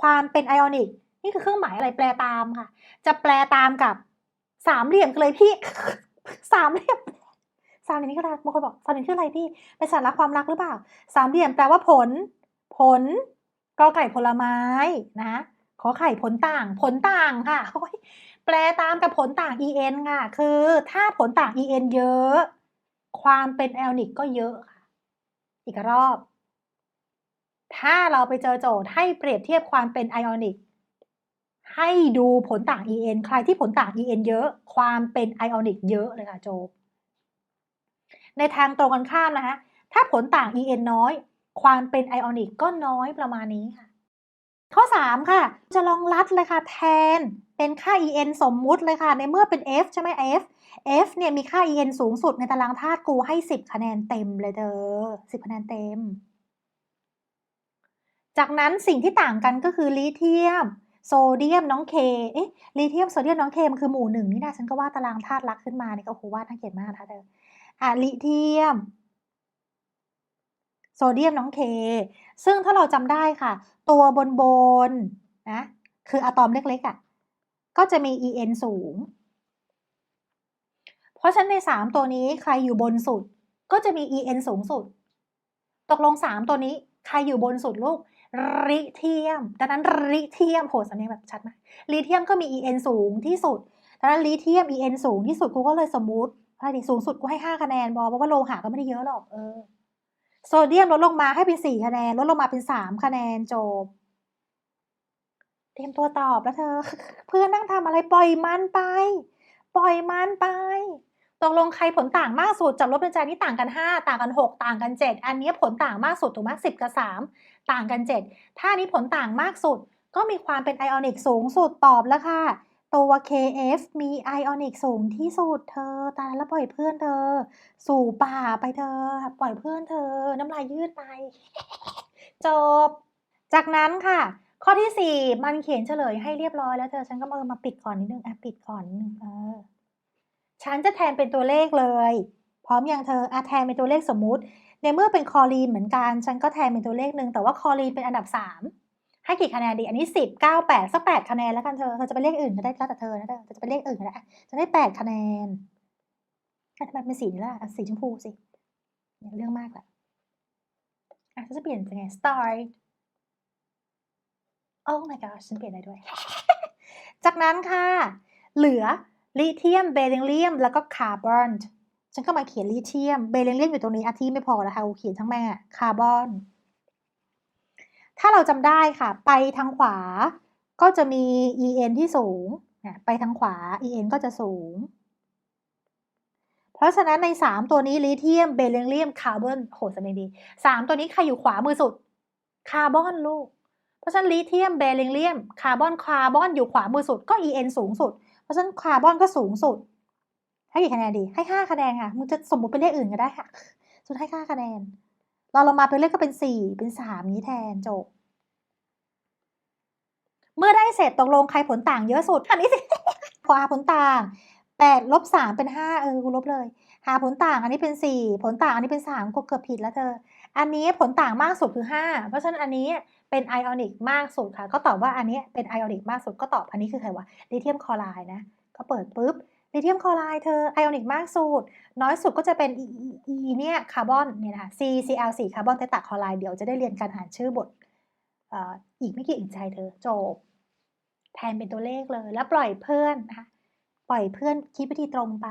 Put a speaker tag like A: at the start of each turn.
A: ความเป็นไอออนิก นี่คือเครื่องหมายอะไรแปลตามค่ะ จะแปลตามกับสามเหลี่ยมกันเลยพี่ สามเหลี่ยมสามเหลี่ยมนี่ก็ได้บางคนบอกสามเหลี่ยมคืออะไรพี่เป็นสัญลักษณ์ความรักหรือเปล่า สามเหลี่ยมแปลว่าผล ผลกอไก่ผลไม้นะขอไข่ผลต่าง ผลต่างค่ะแปลตามกับผลต่าง en ค่ะ คือถ้าผลต่าง en เยอะ ความเป็นไอออนิกก็เยอะค่ะ อีกรอบ ถ้าเราไปเจอโจทย์ให้เปรียบเทียบความเป็นไอออนิก ให้ดูผลต่าง en ใครที่ผลต่าง en เยอะความเป็นไอออนิกเยอะเลยค่ะโจทย์ในทางตรงกันข้ามนะคะ ถ้าผลต่าง en น้อย ความเป็นไอออนิกก็น้อยประมาณนี้ค่ะ ข้อ 3 ค่ะ จะลองลัดเลยค่ะแทนเป็นค่า en สมมุติเลยค่ะ ในเมื่อเป็น f ใช่ไหม f f เนี่ยมีค่า en สูงสุดในตารางธาตุกูให้ 10 คะแนนเต็มเลยเด้อ10 คะแนนเต็ม จากนั้นสิ่งที่ต่างกันก็คือลิเทียม โซเดียมน้องเค เอ๊ะลิเทียมโซเดียมน้องเคมันคือหมู่หนึ่งนี่นะฉันก็ว่าตารางธาตุรักขึ้นมาเนี่ยก็โหว่าน่าเกลียดมากนะเธออะลิเทียม โซเดียมน้องเค ซึ่งถ้าเราจำได้ค่ะ ตัวบนบนนะคืออะตอมเล็กๆอะ่ะก็จะมี en สูง เพราะฉะนั้นใน 3 ตัวนี้ใครอยู่บนสุดก็จะมี en สูงสุด ตกลง 3 ตัวนี้ใครอยู่บนสุดลูก ริเทียม ดังนั้นริเทียมโหสำเนียงแบบชัดมากริเทียมก็มี en สูงที่สุดดังนั้นริเทียม en สูงที่สุดกูก็เลยสมมติอะไรดิสูงสุดกูให้5คะแนนบอเพราะว่าโลหะก็ไม่ได้เยอะหรอกเออโซเดียมลดลงมาให้เป็น4คะแนนลดลงมาเป็น3คะแนนจบเตรียมตัวตอบแล้วเธอ เพื่อนนั่งทำอะไรปล่อยมันไป ปล่อยมันไป ตกลงใครผลต่างมากสุดจับลบเป็นใจนี่ต่างกัน 5 ต่างกัน 6 ต่างกัน 7 อันนี้ผลต่างมากสุดถูกไหมสิบกับ 3 ต่างกัน 7 ถ้านี้ผลต่างมากสุด ก็มีความเป็นไอออนิกสูงสุดตอบแล้วค่ะ ตัว KF มีไอออนิกสูงที่สุดเธอ ตายแล้วปล่อยเพื่อนเธอ สู่ป่าไปเธอ ปล่อยเพื่อนเธอ น้ำลายยืดไป จบ จากนั้นค่ะ ข้อที่ 4 มันเขียนเฉลยให้เรียบร้อยแล้วเธอ ฉันก็เออมาปิดก่อนนิดนึงอะปิดก่อนนิดนึงเออ ฉันจะแทนเป็นตัวเลขเลย พร้อมอยังเธออะแทนเป็นตัวเลขสมมุติ ในเมื่อเป็นคอลีนเหมือนกัน ฉันก็แทนเป็นตัวเลขหนึ่งแต่ว่าคอลีนเป็นอันดับ 3 ให้กี่คะแนนดี อันนี้ 10 9 8สัก8คะแนนแล้วกันเธอ เธอจะเป็นเลขอื่นก็ได้แล้วแต่เธอนะเธอเธอจะเป็นเลขอื่นก็ได้อะได้ 8 คะแนนทำไมเป็นสีนี้ล่ะสีชมพูสิเรื่องมากละอะฉันจะเปลี่ยนเป็นไง start oh my god ฉันเปลี่ยนได้ด้วย จากนั้นค่ะ เหลือ ลิเทียม เบริเลียม แล้วก็คาร์บอน ฉันก็มาเขียนลิเทียม เบริเลียมอยู่ตรงนี้อาทิไม่พอแล้วค่ะเขียนทั้งแม่คาร์บอน ถ้าเราจำได้ค่ะ ไปทางขวา ก็จะมี en ที่สูง ไปทางขวา en ก็จะสูง เพราะฉะนั้นใน 3 ตัวนี้ลิเทียม เบริเลียม คาร์บอนโหสำเนียงดี3ตัวนี้ใครอยู่ขวามือสุด คาร์บอนลูก เพราะฉะนั้นลิเทียม เบริเลียม คาร์บอน คาร์บอนอยู่ขวามือสุดก็ en สูงสุด เพราะฉะนั้นคาร์บอนก็สูงสุด ให้กี่คะแนนดี ให้ห้าคะแนนค่ะมึงจะสมมติเป็นเลขอื่นก็ได้ค่ะสุดให้ห้าคะแนน เราลงมาเป็นเลขก็เป็นสี่เป็นสามนี้แทนจบ เมื่อได้เสร็จตกลงใครผลต่างเยอะสุด อันนี้สิพอหาผลต่างแปดลบสามเป็นห้าเออกูลบเลย หาผลต่างอันนี้เป็นสี่ผลต่างอันนี้เป็นสามก็เกือบผิดแล้วเธอ อันนี้ผลต่างมากสุดคือห้าเพราะฉะนั้นอันนี้เป็นไอออนิกมากสุดค่ะ ก็ตอบว่าอันนี้เป็นไอออนิกมากสุดก็ตอบอันนี้คือใครวะลิเทียมคลอไรด์นะ ก็เปิดปุ๊บลิเทียมคลอไรด์เธอไอออนิกมากสุด น้อยสุดก็จะเป็น E E E เนี่ยคาร์บอนเนี่ยนะคะ C Cl 4คาร์บอนเตตาคลอไรด์เดี๋ยวจะได้เรียนการหารชื่อบทอีกไม่กี่อึดใจเธอจบแทนเป็นตัวเลขเลย แล้วปล่อยเพื่อนนะคะปล่อยเพื่อนคิดวิธีตรงไป